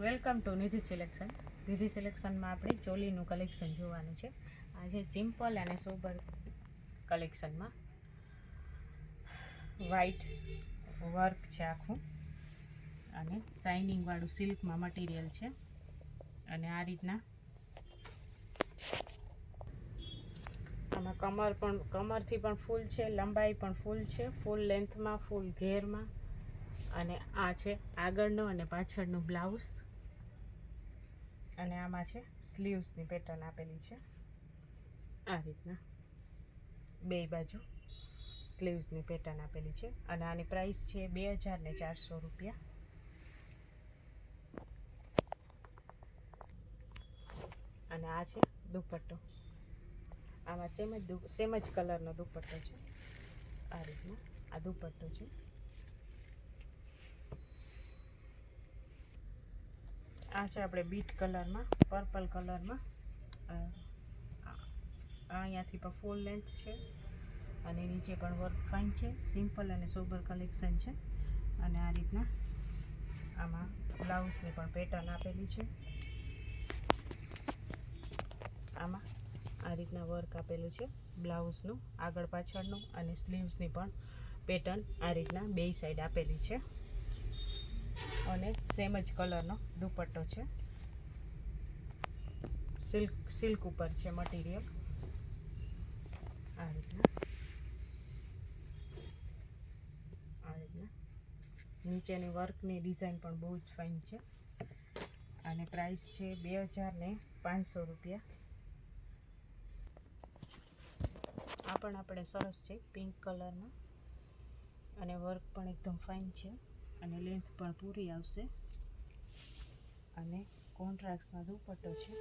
Welcome to Nidhi selection Nidhi સિલેક્શનમાં આપણે ચોલીનું collection જોવાનું છે. આજે સિમ્પલ અને સોબર કલેક્શનમાં વ્હાઈટ વર્ક છે આખું. અને શાઇનિંગવાળું સિલ્કમાં મટીરિયલ છે. અને આ રીતના. આમાં કમર પણ, કમરથી પણ ફૂલ છે, લંબાઈ પણ ફૂલ છે, ફૂલ લેન્થમાં ફૂલ ઘેરમાં. અને આ છે આગળનો અને પાછળનો બ્લાઉઝ અને આમાં છે સ્લીવ્સની પેટર્ન આપેલી છે. આ રીતના. બે બાજુ સ્લીવ્સની પેટર્ન આપેલી છે અને આની પ્રાઇસ છે બે હજાર ને ચારસો રૂપિયા. અને આ છે દુપટ્ટો. આમાં સેમ જ સેમ જ કલરનો દુપટ્ટો છે. આ રીતના આ દુપટ્ટો છે. આ છે આપણે બીટ કલરમાં, પર્પલ કલરમાં. અહીંયાથી પણ ફૂલ લેન્થ છે. અને નીચે પણ વર્ક ફાઇન છે. સિમ્પલ અને સોબર કલેક્શન છે. અને આ રીતના આમાં બ્લાઉઝની પણ પેટર્ન આપેલી છે. આમાં આ રીતના વર્ક આપેલું છે. બ્લાઉઝનું આગળ પાછળનું અને સ્લીવ્સની પણ પેટર્ન આ રીતના બે સાઈડ આપેલી છે. અને સેમ જ કલરનો દુપટ્ટો છે. સિલ્ક સિલ્ક ઉપર છે મટીરિયલ આ રીતના. આ રીતના. નીચેની વર્કની ડિઝાઇન પણ બહુ જ ફાઇન છે. અને પ્રાઇસ છે બે હજાર ને પાંચસો રૂપિયા. આ પણ આપણે સરસ છે પિંક કલરમાં અને વર્ક પણ એકદમ ફાઇન છે. અને લેન્થ પણ પૂરી આવશે. અને કોન્ટ્રાક્ટમાં દુપટ્ટો છે.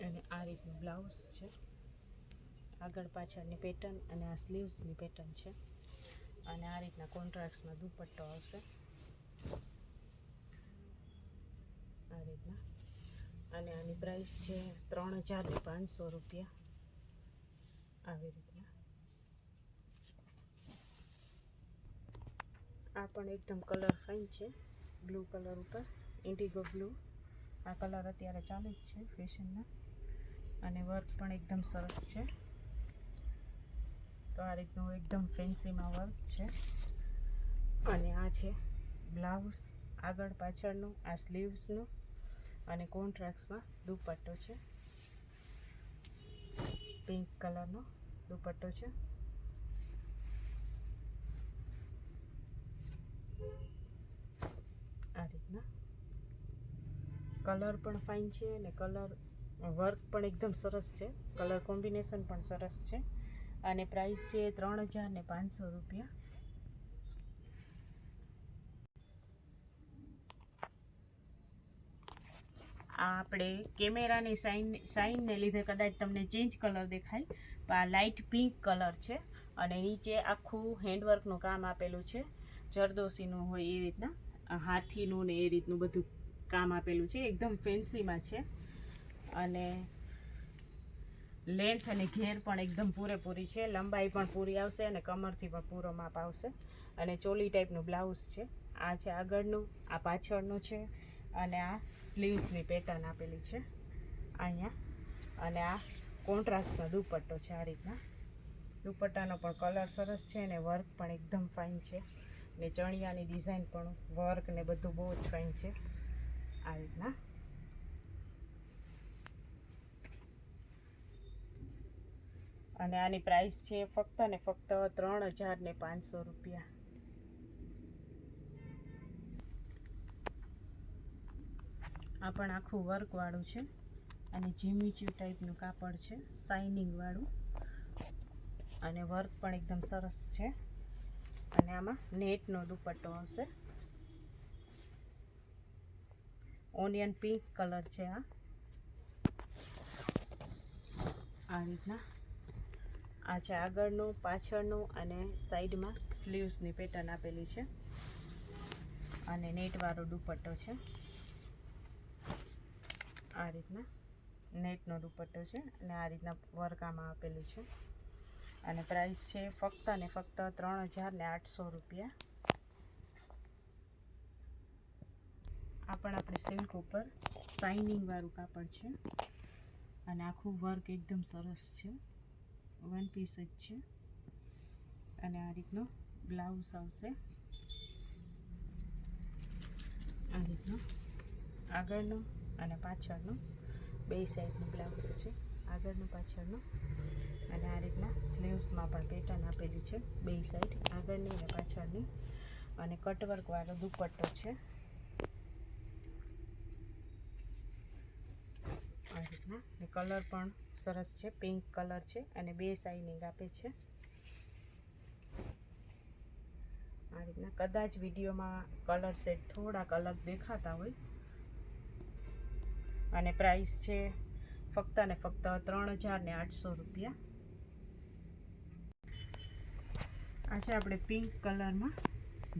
અને આ રીતનું બ્લાઉઝ છે. આગળ પાછળની પેટર્ન અને આ સ્લીવ્સની પેટર્ન છે. અને આ રીતના કોન્ટ્રાક્ટમાં દુપટ્ટો આવશે. આ રીતના. અને આની પ્રાઇસ છે ત્રણ હજાર ને પાંચસો રૂપિયા. આવી રીતના આ પણ એકદમ કલર ફાઇન છે. બ્લુ કલર ઉપર. ઇન્ડિગો બ્લુ આ કલર અત્યારે ચાલુ જ છે ફેશનના અને વર્ક પણ એકદમ સરસ છે. તો આ રીતનું એકદમ ફેન્સીમાં વર્ક છે. અને આ છે બ્લાઉઝ આગળ પાછળનું, આ સ્લીવ્સનું અને કોન્ટ્રાક્ટ્સમાં દુપટ્ટો છે. પિંક કલરનો દુપટ્ટો છે. આ રીતના. કલર પણ ફાઇન છે અને કલર વર્ક પણ એકદમ સરસ છે. કલર કોમ્બિનેશન પણ સરસ છે. અને પ્રાઇસ છે ત્રણ હજાર ને પાંચસો રૂપિયા. આ આપણે કેમેરાની સાઇન, સાઇનને લીધે કદાચ તમને ચેન્જ કલર દેખાય, પણ આ લાઇટ પિંક કલર છે અને નીચે આખું હેન્ડવર્કનું કામ આપેલું છે, જરદોશીનું હોય એ રીતના હાથીનું ને એ રીતનું બધું કામ આપેલું છે, એકદમ ફેન્સીમાં છે. અને લેન્થ અને ઘેર પણ એકદમ પૂરેપૂરી છે, લંબાઈ પણ પૂરી આવશે અને કમરથી પણ પૂરો માપ આવશે. અને ચોલી ટાઈપનું બ્લાઉઝ છે, આ છે આગળનું, આ પાછળનું છે અને આ સ્લીવ્સની પેટર્ન આપેલી છે. અહીંયા. અને આ કોન્ટ્રાક્ટનો દુપટ્ટો છે આ રીતના. દુપટ્ટાનો પણ કલર સરસ છે અને વર્ક પણ એકદમ ફાઇન છે. ને ચણિયાની ડિઝાઇન પણ વર્ક ને બધું બહુ જ ફાઇન છે. આ રીતના. અને આની પ્રાઇસ છે ફક્ત ને ફક્ત ત્રણ હજાર ને પાંચસો રૂપિયા. આ પણ આખું વર્કવાળું છે. અને જીમીચ્યુ ટાઈપનું કાપડ છે શાઇનિંગવાળું અને વર્ક પણ એકદમ સરસ છે. અને આમાં નેટનો દુપટ્ટો આવશે. ઓનિયન પિંક કલર છે આ. આ રીતના. આ છે આગળનું, પાછળનું અને સાઈડમાં સ્લીવ્સની પેટર્ન આપેલી છે. અને નેટવાળો દુપટ્ટો છે. આ રીતના નેટનો દુપટ્ટો છે અને આ રીતના વર્ક આમાં આપેલું છે. અને પ્રાઇસ છે ફક્ત ને ફક્ત ત્રણ હજાર ને આઠસો રૂપિયા. આ પણ આપણે સિલ્ક ઉપર શાઇનિંગવાળું કાપડ છે. અને આખું વર્ક એકદમ સરસ છે. વન પીસ જ છે. અને આ રીતનો બ્લાઉઝ આવશે. આ રીતનો આગળનો અને પાછળનું બે સાઈડનું બ્લાઉઝ છે, આગળનું પાછળનું. અને આ રીતના સ્લીવ્સમાં પણ પેટર્ન આપેલી છે, બે સાઈડ આગળની અને પાછળની. અને કટવર્કવાળો દુપટ્ટો છે. આ રીતના. ને કલર પણ સરસ છે પિંક કલર છે અને બે સાઇનિંગ આપે છે. આ રીતના કદાચ વિડીયોમાં કલર સેટ થોડાક અલગ દેખાતા હોય અને પ્રાઇસ છે ફક્ત ને ફક્ત ત્રણ હજાર ને આઠસો રૂપિયા. આ છે આપણે પિંક કલરમાં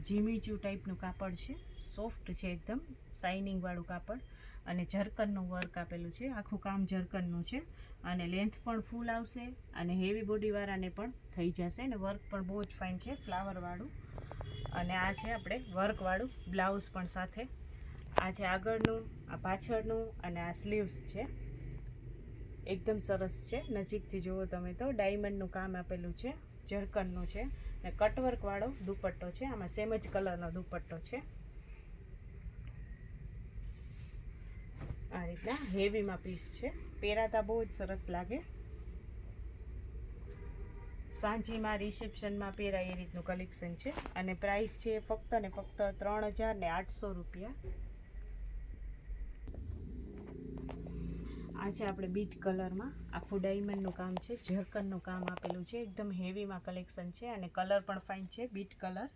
જીમીચુ ટાઈપનું કાપડ છે. સોફ્ટ છે એકદમ શાઇનિંગવાળું કાપડ અને જરકનનું વર્ક આપેલું છે. આખું કામ જરકનનું છે અને લેન્થ પણ ફૂલ આવશે અને હેવી બોડીવાળાને પણ થઈ જશે અને વર્ક પણ બહુ જ ફાઇન છે ફ્લાવરવાળું અને આ છે આપણે વર્કવાળું બ્લાઉઝ પણ સાથે. આ છે આગળનું આ પાછળનું અને આ સ્લીવ્સ છે. એકદમ સરસ છે. નજીકથી જુઓ તમે તો ડાયમંડનું કામ આપેલું છે, જરકનનું છે ને કટવર્કવાળો દુપટ્ટો છે. આમાં સેમ જ કલરનો દુપટ્ટો છે. આ રીતના હેવીમાં પીસ છે. પહેરાતા બહુ જ સરસ લાગે. સાંજીમાં રિસેપ્શનમાં પહેરાય એ રીતનું કલેક્શન છે. અને પ્રાઇસ છે ફક્ત ને ફક્ત ત્રણ હજાર ને આઠસો રૂપિયા. આ છે આપણે બીટ કલરમાં. આખું ડાયમંડનું કામ છે ઝરકનનું કામ આપેલું છે. એકદમ હેવીમાં કલેક્શન છે અને કલર પણ ફાઇન છે, બીટ કલર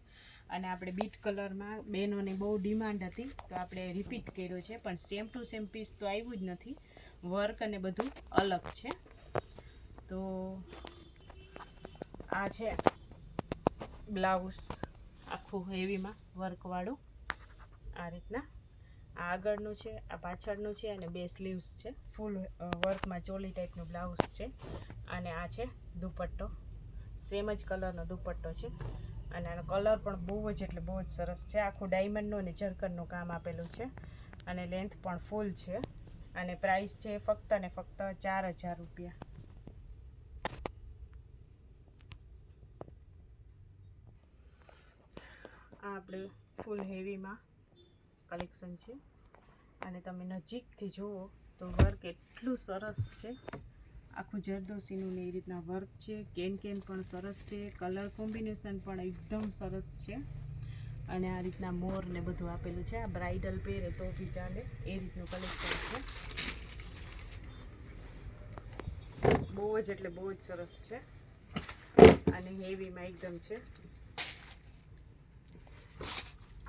અને આપણે બીટ કલરમાં બહેનોની બહુ ડિમાન્ડ હતી, તો આપણે રિપીટ કર્યો છે. પણ સેમ ટુ સેમ પીસ તો આવ્યું જ નથી. વર્ક અને બધું અલગ છે. તો આ છે બ્લાઉઝ આખું હેવીમાં વર્કવાળું આ રીતના. આ આગળનું છે, આ પાછળનું છે અને બે સ્લીવ્સ છે. ફૂલ વર્કમાં ચોલી ટાઈપનું બ્લાઉઝ છે અને આ છે દુપટ્ટો. સેમ જ કલરનો દુપટ્ટો છે અને આનો કલર પણ બહુ જ એટલે બહુ જ સરસ છે. આખું ડાયમંડનું અને જરકનનું કામ આપેલું છે અને લેન્થ પણ ફૂલ છે અને પ્રાઇસ છે ફક્ત ને ફક્ત ચાર હજાર રૂપિયા. આ આપણે ફૂલ હેવીમાં કલેક્શન છે. અને તમે નજીકથી જુઓ તો વર્ક એટલું સરસ છે. આખું જરદોશીનું ને એ રીતના વર્ક છે. કેન કેન પણ સરસ છે. કલર કોમ્બિનેશન પણ એકદમ સરસ છે. અને આ રીતના મોર ને બધું આપેલું છે. આ બ્રાઇડલ પહેરે તો બી ચાલે એ રીતનું કલેક્શન છે. બહુ જ એટલે બહુ જ સરસ છે. અને હેવીમાં એકદમ છે.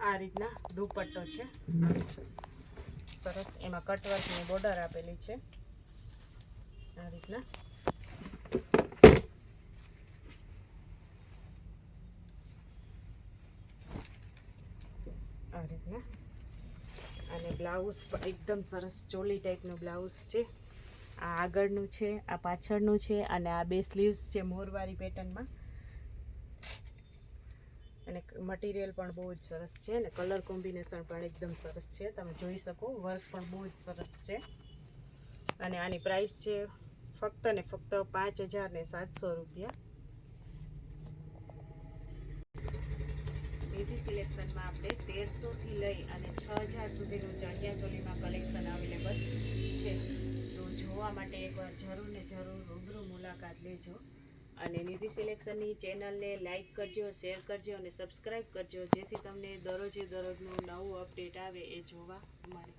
આ રીતના દુપટ્ટો છે. સરસ, એમાં કટવર્કની બોર્ડર આપેલી છે. આ રીતના. આ રીતના. અને બ્લાઉઝ એકદમ સરસ ચોલી ટાઈપનું બ્લાઉઝ છે. આ આગળનું છે, આ પાછળનું છે, અને આ બે સ્લીવ્સ છે મોરવાળી પેટર્નમાં અને મટીરિયલ પણ બહુ જ સરસ છે અને કલર કોમ્બિનેશન પણ એકદમ સરસ છે. તમે જોઈ શકો વર્ક પણ બહુ જ સરસ છે. અને આની પ્રાઇસ છે ફક્ત ને ફક્ત પાંચ હજાર ને સાતસો રૂપિયા. બીજી સિલેક્શનમાં આપણે તેરસોથી લઈ અને છ હજાર સુધીનું ચણિયા ચોલીમાં કલેક્શન અવેલેબલ છે. તો જોવા માટે એકવાર જરૂર ને જરૂર રૂબરૂ મુલાકાત લેજો. અને નિધિ સિલેક્શનની ચેનલને લાઇક કરજો, શેર કરજો અને સબસ્ક્રાઈબ કરજો, જેથી તમને દરરોજે દરરોજનું નવું અપડેટ આવે એ જોવા મળે.